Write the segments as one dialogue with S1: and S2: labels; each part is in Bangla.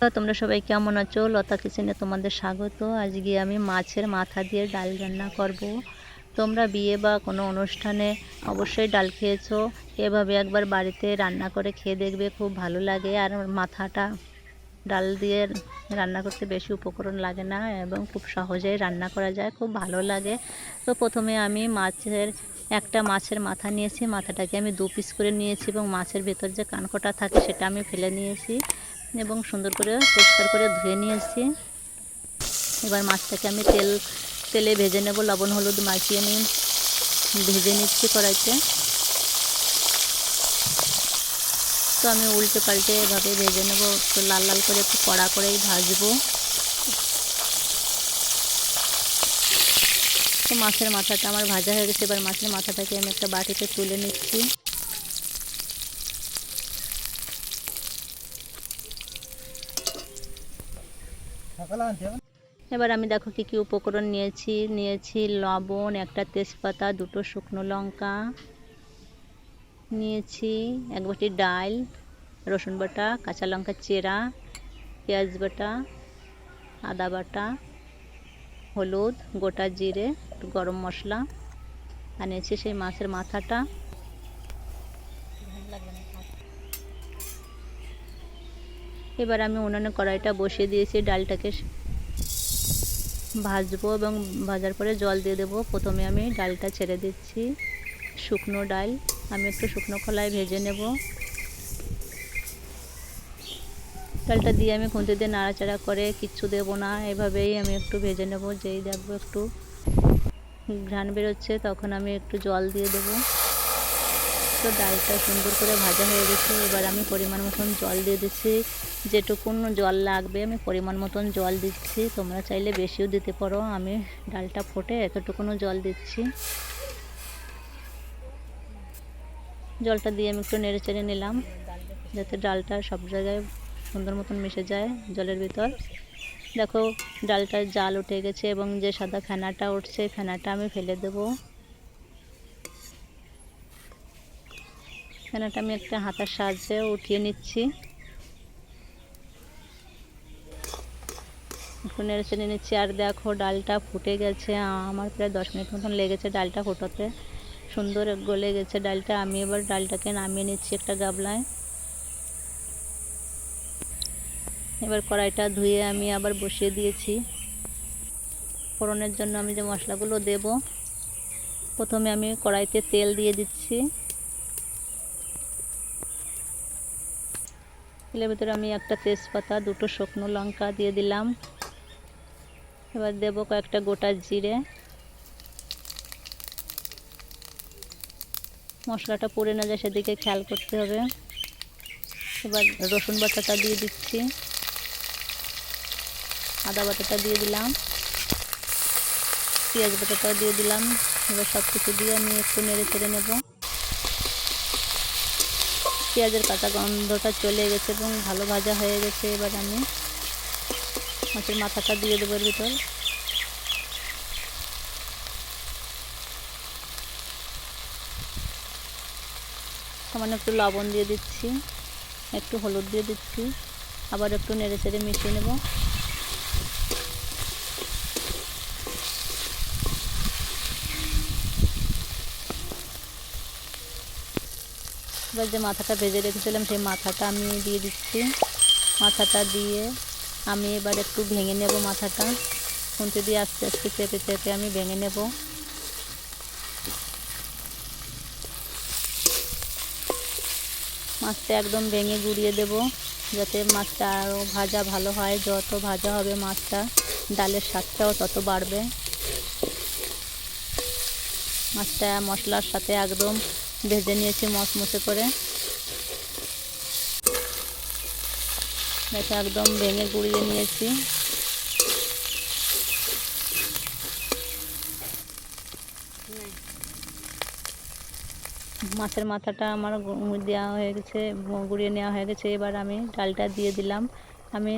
S1: তোমরা সবাই কেমন আছো? লতা কিচেনে তোমাদের স্বাগত। আজকে আমি মাছের মাথা দিয়ে ডাল রান্না করব। তোমরা বিয়ে বা কোনো অনুষ্ঠানে অবশ্যই ডাল খেয়েছো। এভাবে একবার বাড়িতে রান্না করে খেয়ে দেখবে, খুব ভালো লাগে। আর মাথাটা ডাল দিয়ে রান্না করতে বেশি উপকরণ লাগে না এবং খুব সহজেই রান্না করা যায়, খুব ভালো লাগে। তো প্রথমে আমি মাছের, একটা মাছের মাথা নিয়েছি। মাথাটাকে আমি দু পিস করে নিয়েছি এবং মাছের ভেতর যে কানকোটা থাকে সেটা আমি ফেলে নিয়েছি। এবং সুন্দর করে পরিষ্কার করে ধুয়ে নিয়েছি। এবার মাছটাকে আমি তেল, তেলে ভেজে নেব। লবণ, হলুদ মাখিয়ে নিয়ে ভেজে নিচ্ছি কড়াইতে। তো আমি উল্টে পাল্টে এভাবে ভেজে নেব। একটু লাল লাল করে একটু কড়া করেই ভাজবো। তো মাছের মাথাটা আমার ভাজা হয়ে গেছে। এবার মাছের মাথাটাকে আমি একটা বাটিতে তুলে নিচ্ছি। এবার আমি দেখো কী কী উপকরণ নিয়েছি। নিয়েছি লবণ, একটা তেজপাতা, দুটো শুকনো লঙ্কা। নিয়েছি এক বাটি ডাল, রসুন বাটা, কাঁচা লঙ্কা চেরা, পেঁয়াজ বাটা, আদা বাটা, হলুদ, গোটা জিরে গরম মশলা। আর নিয়েছি সেই মাছের মাথাটা। এবার আমি উনুনে কড়াইটা বসিয়ে দিয়েছি, ডালটাকে ভাজবো এবং ভাজার পরে জল দিয়ে দেবো। প্রথমে আমি ডালটা ছেড়ে দিচ্ছি, শুকনো ডাল। আমি একটু শুকনো কলাই ভেজে নেব। ডালটা দিয়ে আমি খুঁজে দিয়ে নাড়াচাড়া করে কিচ্ছু দেবো না, এভাবেই আমি একটু ভেজে নেব। যেই দেখব একটু ঘ্রাণ বেরোচ্ছে, তখন আমি একটু জল দিয়ে দেবো। তো ডালটা সুন্দর করে ভাজা হয়ে গেছে। এবার আমি পরিমাণ মতন জল দিয়ে দিচ্ছি। যেটুকুন জল লাগবে আমি পরিমাণ মতন জল দিচ্ছি। তোমরা চাইলে বেশিও দিতে পারো। আমি ডালটা ফোটে এতটুকুনও জল দিচ্ছি। জলটা দিয়ে আমি একটু নেড়ে চেড়ে নিলাম যাতে ডালটা সব জায়গায় সুন্দর মতন মিশে যায় জলের ভিতর। দেখো, ডালটার জাল উঠে গেছে এবং যে সাদা ফেনাটা উঠছে, ফেনাটা আমি ফেলে দেবো। ফেনাটা আমি একটা হাতার সাহায্যে উঠিয়ে নিচ্ছি। একটু নেড়ে নিচ্ছি, আর দেখো ডালটা ফুটে গেছে, আমার প্রায় দশ মিনিট মতন লেগেছে ডালটা ফোটাতে। সুন্দর গলে গেছে ডালটা, আমি এবার ডালটাকে নামিয়ে নিচ্ছি একটা গাবলায়। এবার কড়াইটা ধুয়ে আমি আবার বসিয়ে দিয়েছি। ফোড়নের জন্য আমি যে মশলাগুলো দেব, প্রথমে আমি কড়াইতে তেল দিয়ে দিচ্ছি। তেলের ভিতরে আমি একটা তেজপাতা, দুটো শুকনো লঙ্কা দিয়ে দিলাম। এবার দেব কয়েকটা গোটা জিরে। মশলাটা পুড়ে না যায় সেদিকে খেয়াল করতে হবে। এবার রসুন বাটাটা দিয়ে দিচ্ছি। আদা বাটাটা দিয়ে দিলাম। পেঁয়াজ বাটাটাও দিয়ে দিলাম। এবার সব কিছু দিয়ে আমি একটু নেড়ে চেড়ে নেব। পেঁয়াজের কাঁচা গন্ধটা চলে গেছে এবং ভালো ভাজা হয়ে গেছে এবার আমি মাছের মাথাটা দিয়ে দেবো ভিতর। সামান্য একটু লবণ দিয়ে দিচ্ছি, একটু হলুদ দিয়ে দিচ্ছি, আবার একটু নেড়ে চেড়ে মিশিয়ে নেব। এবার যে মাথাটা ভেজে রেখেছিলাম সেই মাথাটা আমি দিয়ে দিচ্ছি। মাথাটা দিয়ে আমি এবার একটু ভেঙে নেব মাথাটা। খুঁতে দিয়ে আস্তে আস্তে চেপে চেপে আমি ভেঙে নেব। মাছটা একদম ভেঙে গুঁড়িয়ে দেব যাতে মাছটা আরও ভাজা ভালো হয়। যত ভাজা হবে মাছটা, ডালের স্বাদটাও তত বাড়বে। মাছটা মশলার সাথে একদম ভেজে নিয়েছি মশমশে করে। এটা একদম ভেঙে গুঁড়িয়ে নিয়েছি। মাছের মাথাটা আমার দেওয়া হয়ে গেছে, গুঁড়িয়ে নেওয়া হয়ে গেছে। এবার আমি ডালটা দিয়ে দিলাম। আমি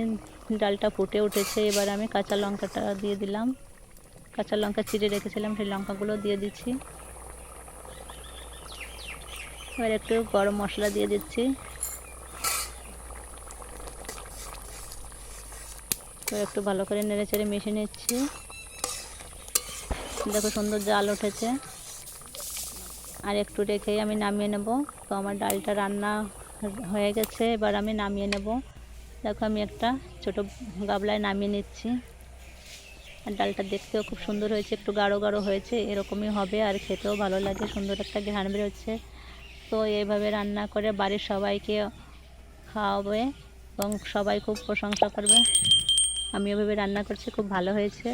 S1: ডালটা ফুটে উঠেছে, এবার আমি কাঁচা লঙ্কাটা দিয়ে দিলাম। কাঁচা লঙ্কা চিড়ে রেখেছিলাম, সেই লঙ্কাগুলো দিয়ে দিচ্ছি। এবার একটু গরম মশলা দিয়ে দিচ্ছি। একটু ভালো করে নেড়ে চেড়ে মিশিয়ে নিচ্ছি। দেখো সুন্দর জাল উঠেছে। আর একটু রেখেই আমি নামিয়ে নেব। তো আমার ডালটা রান্না হয়ে গেছে, এবার আমি নামিয়ে নেব। দেখো আমি একটা ছোট গাবলায় নামিয়ে নিচ্ছি। আর ডালটা দেখতেও খুব সুন্দর হয়েছে, একটু গাঢ় গাঢ় হয়েছে, এরকমই হবে আর খেতেও ভালো লাগে, সুন্দর একটা ঘ্রাণ বেরোচ্ছে। তো এইভাবে রান্না করে বাড়ির সবাইকে খাওয়াবে এবং সবাই খুব প্রশংসা করবে। আমি এভাবে রান্না করছি, খুব ভালো হয়েছে।